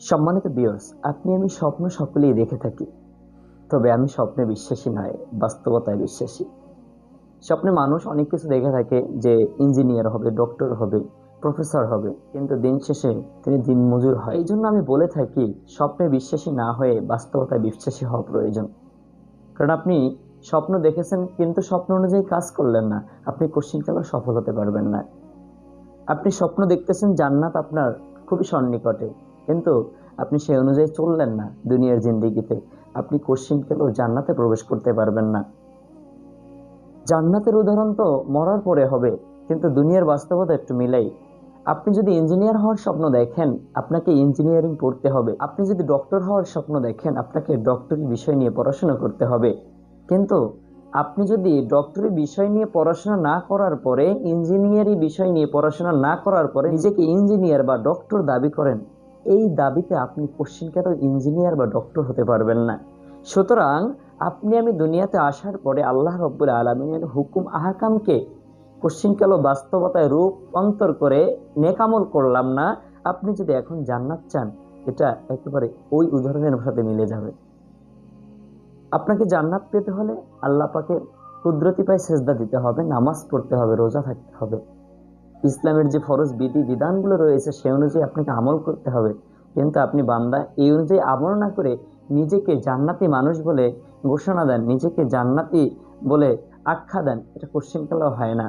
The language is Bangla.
সম্মানিত বিয়র্স আপনি আমি স্বপ্ন সকলেই দেখে থাকি। তবে আমি স্বপ্নে বিশ্বাসী নয়, বাস্তবতায় বিশ্বাসী। স্বপ্নে মানুষ অনেক কিছু দেখে থাকে যে ইঞ্জিনিয়ার হবে ডক্টর হবে প্রফেসর হবে, কিন্তু দিন শেষে তিনি দিন মজুর হয়। এই জন্য আমি বলে থাকি, স্বপ্নে বিশ্বাসী না হয়ে বাস্তবতায় বিশ্বাসী হওয়া প্রয়োজন। কারণ আপনি স্বপ্ন দেখেছেন, কিন্তু স্বপ্ন অনুযায়ী কাজ করলেন না। আপনি কোশ্চিনকালেও সফল হতে পারবেন না। আপনি স্বপ্ন দেখতেছেন, জান্নাত আপনার খুবই সন্নিকটে। কিন্তু আপনি সেই অনুযায়ী চললেন না দুনিয়ার জিন্দিগিতে। আপনি কোশ্চিনকালেও জান্নাতে প্রবেশ করতে পারবেন না। জান্নাতের উদাহরণ তো মরার পরে হবে, কিন্তু দুনিয়ার বাস্তবতা একটু মিলাই। আপনি যদি ইঞ্জিনিয়ার হওয়ার স্বপ্ন দেখেন, আপনাকে ইঞ্জিনিয়ারিং পড়তে হবে। আপনি যদি ডক্টর হওয়ার স্বপ্ন দেখেন, আপনাকে ডক্টরি বিষয় নিয়ে পড়াশোনা করতে হবে। কিন্তু আপনি যদি ডক্টরি বিষয় নিয়ে পড়াশোনা না করার পরে, ইঞ্জিনিয়ারিং বিষয় নিয়ে পড়াশোনা না করার পরে নিজেকে ইঞ্জিনিয়ার বা ডক্টর দাবি করেন এই দাবিতে আপনি কোশ্চিনকারও ইঞ্জিনিয়ার বা ডক্টর হতে পারবেন না? সুতরাং আপনি আমি দুনিয়াতে আসার পরে আল্লাহ রব্বুল আলমিনের হুকুম আহকামকে ও বাস্তবতায় রূপান্তর করে নেকামল করলাম না, আপনি যদি এখন জান্নাত চান, এটা একেবারে ওই উদাহরণের সাথে মিলে যাবে। আপনাকে জান্নাত পেতে হলে আল্লাহ পাকে কুদরতি পায়ে সেজদা দিতে হবে, নামাজ পড়তে হবে, রোজা থাকতে হবে। ইসলামের যে ফরজ বিধি বিধানগুলো রয়েছে, সে অনুযায়ী আপনাকে আমল করতে হবে। কিন্তু আপনি বান্দা, এই অনুযায়ী আমল না করে নিজেকে জান্নাতি মানুষ বলে ঘোষণা দেন, নিজেকে জান্নাতি বলে আখ্যা দেন, এটা কোশ্চিনকালেও হয় না।